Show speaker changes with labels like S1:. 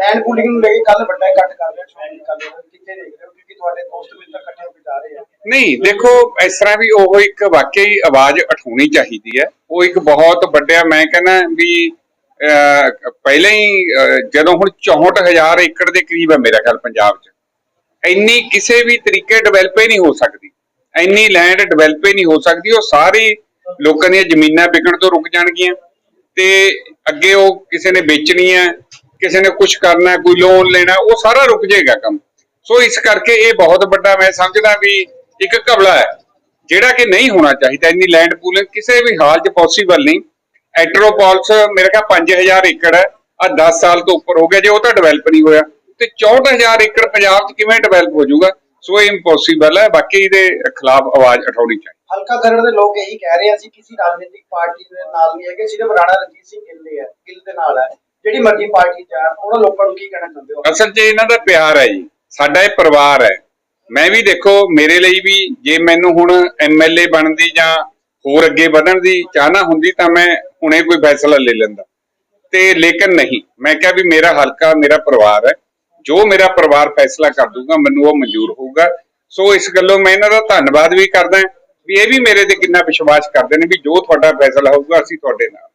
S1: Land pooling ਨੂੰ ਲੈ ਕੇ ਕੱਲ ਵੱਡਾ ਇਕੱਠ ਕਰ ਰਿਹਾ ਸ਼੍ਰੋਮਣੀ ਅਕਾਲੀ ਦਲ ਕਿੱਥੇ ਦੇਖ ਰਹੇ ਹੋ ਕਿਉਂਕਿ ਤੁਹਾਡੇ ਦੋਸਤ ਮਿੱਤਰ ਇਕੱਠੇ ਹੋ ਕੇ ਜਾ ਰਹੇ ਆ।
S2: ਨਹੀਂ, ਦੇਖੋ, ਇਸ ਤਰ੍ਹਾਂ ਵੀ ਉਹ ਇੱਕ ਵਾਕਈ ਆਵਾਜ਼ ਉਠਾਉਣੀ ਚਾਹੀਦੀ ਹੈ। ਉਹ ਇੱਕ ਬਹੁਤ ਵੱਡਿਆ, ਮੈਂ ਕਹਿੰਦਾ ਵੀ ਪਹਿਲਾਂ ਹੀ ਜਦੋਂ ਹੁਣ 64000 ਏਕੜ ਦੇ ਕਰੀਬ ਹੈ ਮੇਰਾ ਖਿਆਲ ਪੰਜਾਬ 'ਚ। ਇੰਨੀ ਕਿਸੇ ਵੀ ਤਰੀਕੇ ਡਿਵੈਲਪ ਹੀ ਨਹੀਂ ਹੋ ਸਕਦੀ। ਇੰਨੀ ਲੈਂਡ ਡਿਵੈਲਪ ਹੀ ਨਹੀਂ ਹੋ ਸਕਦੀ, ਉਹ ਸਾਰੀ ਲੋਕਾਂ ਦੀਆਂ ਜ਼ਮੀਨਾਂ ਵਿਕਣ ਤੋਂ ਰੁਕ ਜਾਣਗੀਆਂ। ਤੇ ਅੱਗੇ ਉਹ ਕਿਸੇ ਨੇ ਵੇਚਣੀ ਹੈ ਕਿਸੇ ਨੇ ਕੁਝ ਕਰਨਾ, ਕੋਈ ਲੋਨ ਲੈਣਾ, ਉਹ ਸਾਰਾ ਰੁਕ ਜਾਏਗਾ ਕੰਮ। ਸੋ ਇਸ ਕਰਕੇ ਇਹ ਬਹੁਤ ਵੱਡਾ ਮੈਂ ਸਮਝਦਾ ਵੀ ਇੱਕ ਘਬਲਾ ਹੈ। ਜਿਹੜਾ ਕਿ ਨਹੀਂ ਹੋਣਾ ਚਾਹੀਦਾ, ਇੰਨੀ ਲੈਂਡ ਪੂਲਿੰਗ ਕਿਸੇ ਵੀ ਹਾਲ 'ਚ ਪੋਸੀਬਲ ਨਹੀਂ। ਐਟਰੋਪੋਲਸ ਮੇਰੇ ਖਿਆਲ 5000 ਏਕੜ ਹੈ। ਆ 10 ਸਾਲ ਤੋਂ ਉੱਪਰ ਹੋ ਗਿਆ, ਜੇ ਉਹ ਤਾਂ ਡਿਵੈਲਪ ਨਹੀਂ ਹੋਇਆ। ਤੇ 64000 ਏਕੜ ਪੰਜਾਬ 'ਚ ਕਿਵੇਂ ਡਿਵੈਲਪ ਹੋ ਜਾਊਗਾ? ਸੋ ਇਹ ਇੰਪੋਸੀਬਲ ਹੈ। ਬਾਕੀ ਇਹਦੇ ਖਿਲਾਫ ਆਵਾਜ਼ ਉਠਾਉਣੀ ਚਾਹੀਦੀ।
S1: ਹਲਕਾ ਖਰੜ ਦੇ ਲੋਕ ਇਹੀ ਕਹਿ ਰਹੇ ਆ, ਅਸੀਂ ਕਿਸੇ ਰਾਜਨੀਤਿਕ ਪਾਰਟੀ ਦੇ ਨਾਲ ਨਹੀਂ ਹੈਗੇ, ਸਿਰਫ ਰਾਣਾ ਰਣਜੀਤ ਸਿੰਘ ਗਿੱਲ ਦੇ ਹੈ ਗਿੱਲ ਦੇ ਨਾਲ ਹੈ ਜਿਹੜੀ ਮਰਜ਼ੀ ਪਾਰਟੀ ਜਾਣ ਉਹਨਾਂ ਲੋਕਾਂ ਨੂੰ ਕੀ ਕਹਿਣਾ ਚਾਹੁੰਦੇ ਹੋ?
S2: ਅਸਲ 'ਚ ਇਹਨਾਂ ਦਾ ਪਿਆਰ ਹੈ ਜੀ, ਸਾਡਾ ਇਹ ਪਰਿਵਾਰ ਹੈ। ਮੈਂ ਵੀ ਦੇਖੋ, ਮੇਰੇ ਲਈ ਵੀ ਜੇ ਮੈਨੂੰ ਹੁਣ ਐਮਐਲਏ ਬਣਨ ਦੀ ਜਾਂ ਹੋਰ ਅੱਗੇ ਵਧਣ ਦੀ ਚਾਹਨਾ ਹੁੰਦੀ ਤਾਂ ਮੈਂ ਹੁਣੇ ਕੋਈ ਫੈਸਲਾ ਲੈ ਲੈਂਦਾ। ਤੇ ਲੇਕਿਨ ਨਹੀਂ, ਮੈਂ ਕਿਹਾ ਵੀ ਮੇਰਾ ਹਲਕਾ, ਮੇਰਾ ਪਰਿਵਾਰ ਹੈ। ਜੋ ਮੇਰਾ ਪਰਿਵਾਰ ਫੈਸਲਾ ਕਰ ਦੂਗਾ ਮੈਨੂੰ ਉਹ ਮਨਜ਼ੂਰ ਹੋਊਗਾ। ਸੋ ਇਸ ਗੱਲੋਂ ਮੈਂ ਇਹਨਾਂ ਦਾ ਧੰਨਵਾਦ ਵੀ ਕਰਦਾ, ਵੀ ਇਹ ਵੀ ਮੇਰੇ ਤੇ ਕਿੰਨਾ ਵਿਸ਼ਵਾਸ ਕਰਦੇ ਨੇ ਵੀ ਜੋ ਤੁਹਾਡਾ ਫੈਸਲਾ ਹੋਊਗਾ, ਅਸੀਂ ਤੁਹਾਡੇ ਨਾਲ।